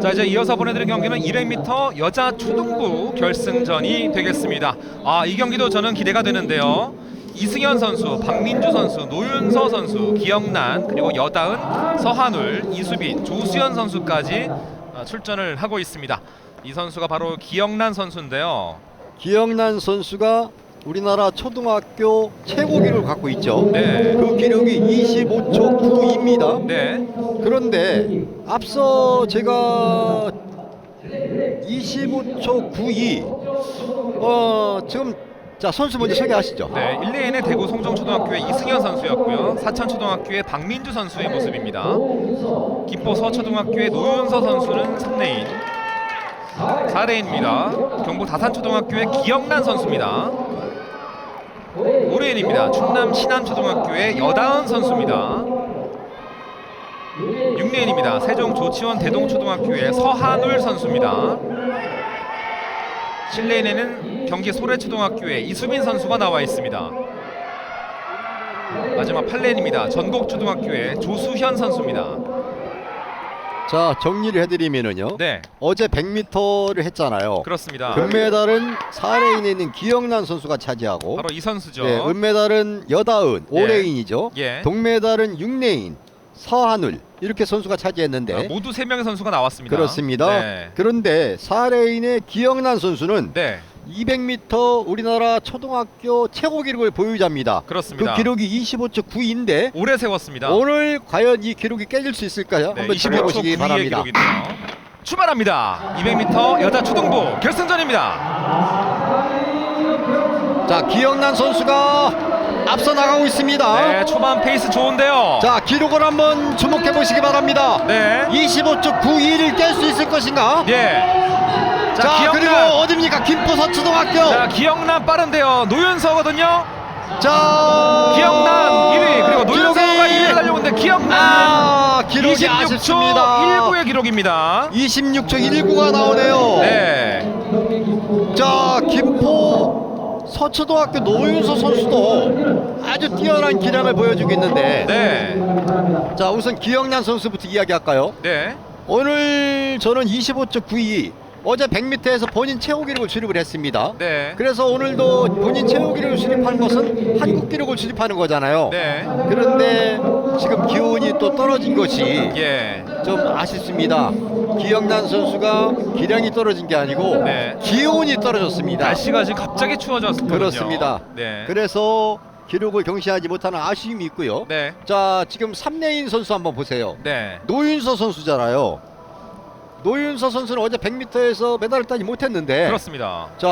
자 이제 이어서 보내드릴 경기는 200m 여자 초등부 결승전이 되겠습니다. 아 이 경기도 저는 기대가 되는데요. 이승현 선수, 박민주 선수, 노윤서 선수, 기영란 그리고 여다은, 서한울, 이수빈, 조수현 선수까지 아, 출전을 하고 있습니다. 이 선수가 바로 기영란 선수인데요. 기영란 선수가 우리나라 초등학교 최고 기록을 갖고 있죠. 네. 그 기록이 25초 92입니다. 네, 그런데 앞서 제가 25초 92 어, 지금 자 선수 먼저 소개하시죠. 네 1레인의 대구 송정초등학교의 이승현 선수였고요. 사천초등학교의 박민주 선수의 모습입니다. 김포 서초등학교의 노윤서 선수는 3레인 4레인입니다. 경북 다산초등학교의 기영란 선수입니다. 5레인입니다. 충남 신안초등학교의 여다은 선수입니다. 6레인입니다. 세종 조치원 대동초등학교의 서한울 선수입니다. 7레인에는 경기 소래초등학교의 이수빈 선수가 나와 있습니다. 마지막 8레인입니다. 전곡초등학교의 조수현 선수입니다. 자 정리를 해드리면은요. 네, 어제 100m를 했잖아요. 그렇습니다. 금메달은 4레인에 있는 기영란 선수가 차지하고 바로 이 선수죠. 네, 은메달은 여다은 예. 5레인이죠. 예. 동메달은 6레인 서한울 이렇게 선수가 차지했는데 아, 모두 세 명의 선수가 나왔습니다. 그렇습니다. 네. 그런데 4레인의 기영란 선수는 네, 200m 우리나라 초등학교 최고 기록을 보유자입니다. 그렇습니다. 그 기록이 25초 9인데 오래 세웠습니다. 오늘 과연 이 기록이 깨질 수 있을까요? 네, 한번 25초 지켜보시기 9위의 바랍니다. 기록이네요. 출발합니다. 200m 여자 초등부 결승전입니다. 자, 기영란 선수가 앞서 나가고 있습니다. 네, 초반 페이스 좋은데요. 자, 기록을 한번 주목해 보시기 바랍니다. 네, 25초 91을 깰 수 있을 것인가? 예. 자, 자, 그리고. 어딥니까? 김포서 초등학교. 자, 기영란 빠른데요. 노윤서거든요. 자, 기영란 2위 그리고 노윤서가 기록이- 2위를 달려오는데 기영란 아, 기록이 26초 아쉽습니다. 19의 기록입니다. 26초 19가 나오네요. 네. 자, 김포 서초등학교 노윤서 선수도 아주 뛰어난 기량을 보여주고 있는데 네. 자 우선 기영란 선수부터 이야기할까요? 네. 오늘 저는 25초 92 어제 100m에서 본인 최고 기록을 수립을 했습니다. 네. 그래서 오늘도 본인 최고 기록을 수립하는 것은 한국 기록을 수립하는 거잖아요. 네. 그런데 지금 기온이 또 떨어진 것이 예. 좀 아쉽습니다. 기영란 선수가 기량이 떨어진 게 아니고 네. 기온이 떨어졌습니다. 날씨가 지금 갑자기 추워졌거든요. 그렇습니다. 네. 그래서 기록을 경신하지 못하는 아쉬움이 있고요. 네. 자, 지금 3레인 선수 한번 보세요. 네. 노윤서 선수잖아요. 노윤서 선수는 어제 100m에서 메달을 따지 못했는데 그렇습니다. 자,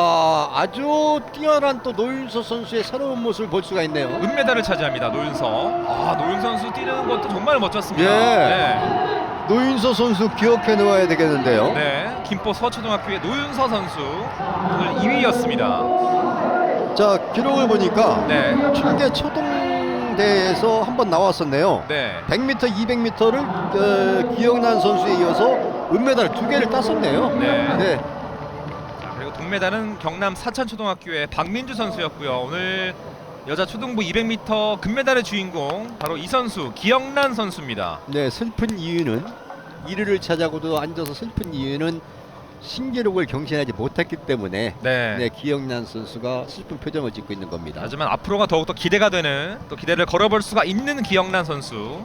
아주 뛰어난 또 노윤서 선수의 새로운 모습을 볼 수가 있네요. 은메달을 차지합니다. 노윤서. 아, 노윤서 선수 뛰는 것도 정말 멋졌습니다. 예. 네. 노윤서 선수 기억해 놓아야 되겠는데요. 네. 김포 서초등학교의 노윤서 선수 오늘 2위였습니다. 자, 기록을 보니까 네. 중계 초등대에서 한 번 나왔었네요. 네. 100m, 200m를 어, 기영란 선수에 이어서 은메달 두 개를 땄었네요. 네. 네. 자, 그리고 동메달은 경남 사천초등학교의 박민주 선수였고요. 오늘 여자 초등부 200m 금메달의 주인공 바로 이 선수 기영란 선수입니다. 네, 슬픈 이유는 1위를 차지하고도 앉아서 슬픈 이유는 신기록을 경신하지 못했기 때문에 네. 네, 기영란 선수가 슬픈 표정을 짓고 있는 겁니다. 하지만 앞으로가 더욱더 기대가 되는 또 기대를 걸어볼 수가 있는 기영란 선수.